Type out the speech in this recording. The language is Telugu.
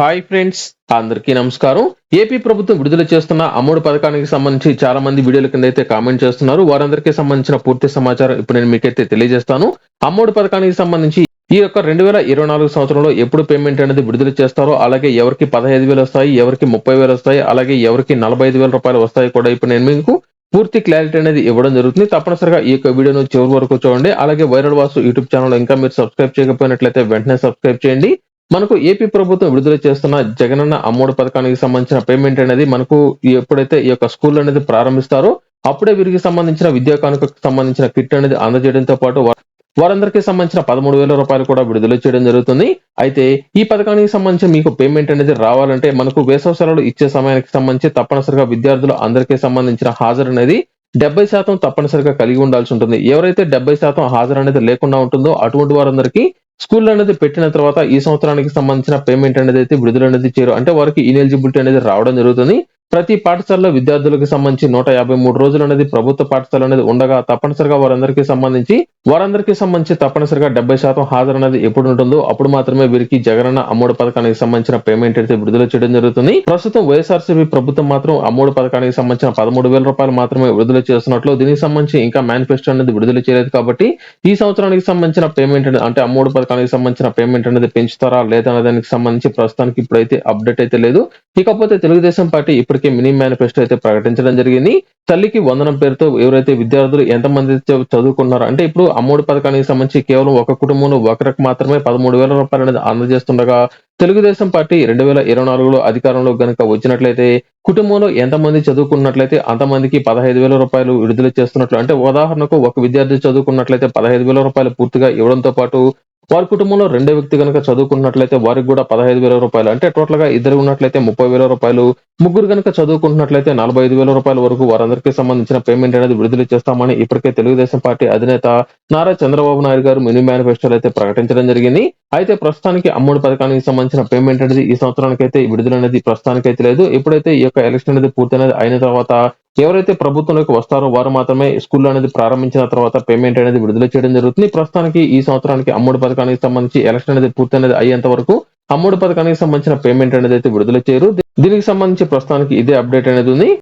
హాయ్ ఫ్రెండ్స్ అందరికీ నమస్కారం. ఏపీ ప్రభుత్వం విడుదల చేస్తున్న అమ్మోడు పథకానికి సంబంధించి చాలా మంది వీడియోల కింద అయితే కామెంట్ చేస్తున్నారు. వారందరికీ సంబంధించిన పూర్తి సమాచారం ఇప్పుడు నేను మీకైతే తెలియజేస్తాను. అమ్మోడు పథకానికి సంబంధించి ఈ యొక్క రెండు వేల ఇరవై నాలుగు సంవత్సరంలో ఎప్పుడు పేమెంట్ అనేది విడుదల చేస్తారో అలాగే ఎవరికి పదహైదు వేలు వస్తాయి ఎవరికి ముప్పై వేలు వస్తాయి అలాగే ఎవరికి నలభై ఐదు వేల రూపాయలు వస్తాయి కూడా ఇప్పుడు నేను మీకు పూర్తి క్లారిటీ అనేది ఇవ్వడం జరుగుతుంది. తప్పనిసరిగా ఈ యొక్క వీడియోను చివరి వరకు చూడండి. అలాగే వైరల్ వాసు యూట్యూబ్ ఛానల్ ఇంకా మీరు సబ్స్క్రైబ్ చేయకపోయినట్లయితే వెంటనే సబ్స్క్రైబ్ చేయండి. మనకు ఏపీ ప్రభుత్వం విడుదల చేస్తున్న జగనన్న అమ్మోడు పథకానికి సంబంధించిన పేమెంట్ అనేది మనకు ఎప్పుడైతే ఈ యొక్క స్కూల్ అనేది ప్రారంభిస్తారో అప్పుడే వీరికి సంబంధించిన విద్యా కానుకకు సంబంధించిన కిట్ అనేది అందజేయడంతో పాటు వారందరికీ సంబంధించిన పదమూడు వేల రూపాయలు కూడా విడుదల చేయడం జరుగుతుంది. అయితే ఈ పథకానికి సంబంధించి మీకు పేమెంట్ అనేది రావాలంటే మనకు వేసవ సెలవులు ఇచ్చే సమయానికి సంబంధించి తప్పనిసరిగా విద్యార్థులు అందరికీ సంబంధించిన హాజరు అనేది డెబ్బై శాతం తప్పనిసరిగా కలిగి ఉండాల్సి ఉంటుంది. ఎవరైతే డెబ్బై శాతం హాజరు అనేది లేకుండా ఉంటుందో అటువంటి వారందరికీ స్కూల్ అనేది పెట్టిన తర్వాత ఈ సంవత్సరానికి సంబంధించిన పేమెంట్ అనేది అయితే విడుదల అనేది చేయరు అంటే వారికి ఇనెలిజిబిలిటీ అనేది రావడం జరుగుతుంది. ప్రతి పాఠశాలలో విద్యార్థులకు సంబంధించి నూట యాభై మూడు రోజులు అనేది ప్రభుత్వ పాఠశాల అనేది ఉండగా తప్పనిసరిగా వారందరికీ సంబంధించి వారందరికీ సంబంధించి తప్పనిసరిగా డెబ్బై శాతం హాజరు అనేది ఎప్పుడు ఉంటుందో అప్పుడు మాత్రమే వీరికి జగనన్న అమ్మోడు పథకానికి సంబంధించిన పేమెంట్ అయితే విడుదల చేయడం జరుగుతుంది. ప్రస్తుతం వైఎస్ఆర్సీపీ ప్రభుత్వం మాత్రం అమ్మోడు పథకానికి సంబంధించిన పదమూడు వేల రూపాయలు మాత్రమే విడుదల చేస్తున్నట్లు దీనికి సంబంధించి ఇంకా మేనిఫెస్టో అనేది విడుదల చేయలేదు కాబట్టి ఈ సంవత్సరానికి సంబంధించిన పేమెంట్ అంటే అమ్మోడు పథకానికి సంబంధించిన పేమెంట్ అనేది పెంచుతారా లేదా దానికి సంబంధించి ప్రస్తుతానికి ఇప్పుడైతే అప్డేట్ అయితే లేదు. ఇకపోతే తెలుగుదేశం పార్టీ ఇప్పుడు ఇప్పటికే మినీ మేనిఫెస్టో అయితే ప్రకటించడం జరిగింది. తల్లికి వందనం పేరుతో ఎవరైతే విద్యార్థులు ఎంతమంది చ- చదువుకున్నారో అంటే ఇప్పుడు అమ్మోడి పథకానికి సంబంధించి కేవలం ఒక కుటుంబంలో ఒకరికి మాత్రమే పదమూడు వేల రూపాయలు అనేది అందజేస్తుండగా తెలుగుదేశం పార్టీ రెండు వేల ఇరవై నాలుగులో అధికారంలో గనుక వచ్చినట్లయితే కుటుంబంలో ఎంతమంది చదువుకున్నట్లయితే అంతమందికి పదహైదు వేల రూపాయలు విడుదల చేస్తున్నట్లు అంటే ఉదాహరణకు ఒక విద్యార్థి చదువుకున్నట్లయితే పదహైదు వేల రూపాయలు పూర్తిగా ఇవ్వడంతో పాటు వారి కుటుంబంలో రెండో వ్యక్తి కనుక చదువుకున్నట్లయితే వారికి కూడా పదహైదు వేల రూపాయలు. అంటే టోటల్గా ఇద్దరు ఉన్నట్లయితే ముప్పై వేల రూపాయలు. ముగ్గురు కనుక చదువుకుంటున్నట్లయితే నలభై ఐదు వేల రూపాయల వరకు వారందరికీ సంబంధించిన పేమెంట్ అనేది విడుదల చేస్తామని ఇప్పటికే తెలుగుదేశం పార్టీ అధినేత నారా చంద్రబాబు నాయుడు గారు మినీ మేనిఫెస్టోలు అయితే ప్రకటించడం జరిగింది. అయితే ప్రస్తుతానికి అమ్ముడు పథకానికి సంబంధించిన పేమెంట్ అనేది ఈ సంవత్సరానికి అయితే విడుదల అనేది ప్రస్తుతానికి అయితే లేదు. ఎప్పుడైతే ఈ యొక్క ఎలక్షన్ అనేది పూర్తయినది అయిన తర్వాత ఎవరైతే ప్రభుత్వంలోకి వస్తారో వారు మాత్రమే స్కూల్ అనేది ప్రారంభించిన తర్వాత పేమెంట్ అనేది విడుదల చేయడం జరుగుతుంది. ప్రస్తుతానికి ఈ సంవత్సరానికి అమ్మఒడి పథకానికి సంబంధించి ఎలక్షన్ అనేది పూర్తయినది అయ్యేంత వరకు అమ్మఒడి పథకానికి సంబంధించిన పేమెంట్ అనేది అయితే విడుదల చేయరు. దీనికి సంబంధించి ప్రస్తుతానికి ఇదే అప్డేట్ అనేది ఉంది.